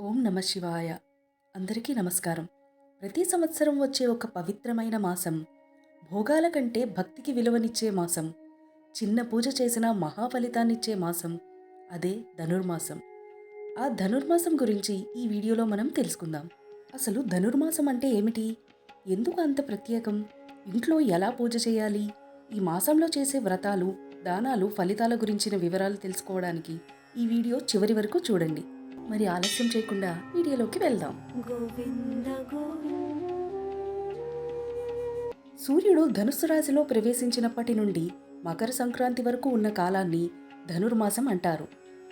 ఓం నమ శివాయ. అందరికీ నమస్కారం. ప్రతి సంవత్సరం వచ్చే ఒక పవిత్రమైన మాసం. భోగాల కంటే భక్తికి విలువనిచ్చే మాసం. చిన్న పూజ చేసిన మహా ఫలితాన్నిచ్చే మాసం. అదే ధనుర్మాసం. ఆ ధనుర్మాసం గురించి ఈ వీడియోలో మనం తెలుసుకుందాం. అసలు ధనుర్మాసం అంటే ఏమిటి? ఎందుకు అంత ప్రత్యేకం? ఇంట్లో ఎలా పూజ చేయాలి? ఈ మాసంలో చేసే వ్రతాలు దానాలు ఫలితాల గురించిన వివరాలు తెలుసుకోవడానికి ఈ వీడియో చివరి వరకు చూడండి. మరి ఆలస్యం చేయకుండా వీడియోలోకి వెళ్దాం. సూర్యుడు ధనుస్సు రాశిలో ప్రవేశించినప్పటి నుండి మకర సంక్రాంతి వరకు ఉన్న కాలాన్ని ధనుర్మాసం అంటారు.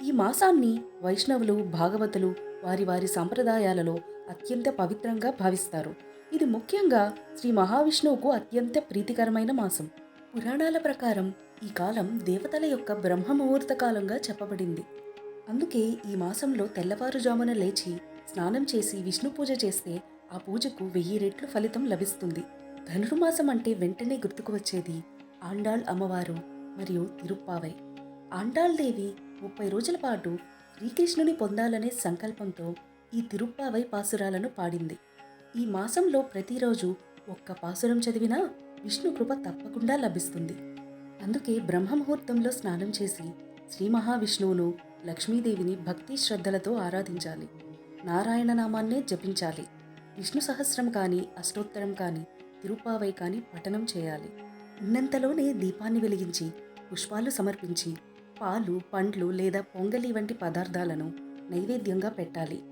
ఈ మాసాన్ని వైష్ణవులు భాగవతులు వారి వారి సంప్రదాయాలలో అత్యంత పవిత్రంగా భావిస్తారు. ఇది ముఖ్యంగా శ్రీ మహావిష్ణువుకు అత్యంత ప్రీతికరమైన మాసం. పురాణాల ప్రకారం ఈ కాలం దేవతల యొక్క బ్రహ్మ ముహూర్త కాలంగా చెప్పబడింది. అందుకే ఈ మాసంలో తెల్లవారుజామున లేచి స్నానం చేసి విష్ణు పూజ చేస్తే ఆ పూజకు వెయ్యి రెట్లు ఫలితం లభిస్తుంది. ధనుర్మాసం అంటే వెంటనే గుర్తుకు వచ్చేది ఆండాళ్ అమ్మవారు మరియు తిరుప్పావై. ఆండాళ్ దేవి ముప్పై రోజుల పాటు శ్రీకృష్ణుని పొందాలనే సంకల్పంతో ఈ తిరుప్పావై పాసురాలను పాడింది. ఈ మాసంలో ప్రతిరోజు ఒక్క పాసురం చదివినా విష్ణు కృప తప్పకుండా లభిస్తుంది. అందుకే బ్రహ్మముహూర్తంలో స్నానం చేసి శ్రీ మహావిష్ణువును లక్ష్మీదేవిని భక్తి శ్రద్ధలతో ఆరాధించాలి. నారాయణ నామాన్నే జపించాలి. విష్ణు సహస్రం కానీ అష్టోత్తరం కానీ తిరుపావై కానీ పఠనం చేయాలి. ఉన్నంతలోనే దీపాన్ని వెలిగించి పుష్పాలు సమర్పించి పాలు పండ్లు లేదా పొంగలి వంటి పదార్థాలను నైవేద్యంగా పెట్టాలి.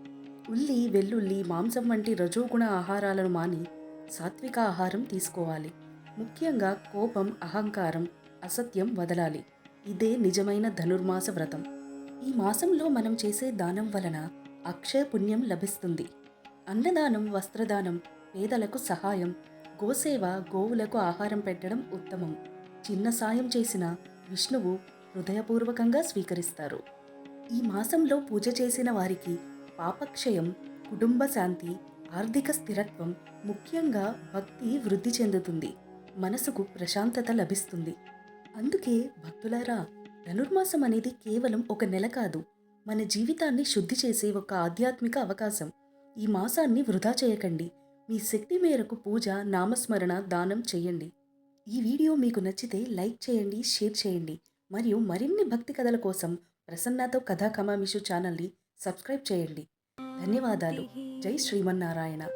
ఉల్లి వెల్లుల్లి మాంసం వంటి రజోగుణ ఆహారాలను మాని సాత్విక ఆహారం తీసుకోవాలి. ముఖ్యంగా కోపం అహంకారం అసత్యం వదలాలి. ఇదే నిజమైన ధనుర్మాస వ్రతం. ఈ మాసంలో మనం చేసే దానం వలన అక్షయ పుణ్యం లభిస్తుంది. అన్నదానం వస్త్రదానం పేదలకు సహాయం గోసేవ గోవులకు ఆహారం పెట్టడం ఉత్తమం. చిన్న సాయం చేసిన విష్ణువు హృదయపూర్వకంగా స్వీకరిస్తారు. ఈ మాసంలో పూజ చేసిన వారికి పాపక్షయం కుటుంబ శాంతి ఆర్థిక స్థిరత్వం ముఖ్యంగా భక్తి వృద్ధి చెందుతుంది. మనసుకు ప్రశాంతత లభిస్తుంది. అందుకే భక్తులారా ధనుర్మాసం అనేది కేవలం ఒక నెల కాదు. మన జీవితాన్ని శుద్ధి చేసే ఒక ఆధ్యాత్మిక అవకాశం. ఈ మాసాన్ని వృధా చేయకండి. మీ శక్తి మేరకు పూజ నామస్మరణ దానం చేయండి. ఈ వీడియో మీకు నచ్చితే లైక్ చేయండి షేర్ చేయండి. మరియు మరిన్ని భక్తి కథల కోసం ప్రసన్నతో కథా కమామిషు ఛానల్ని సబ్స్క్రైబ్ చేయండి. ధన్యవాదాలు. జై శ్రీమన్నారాయణ.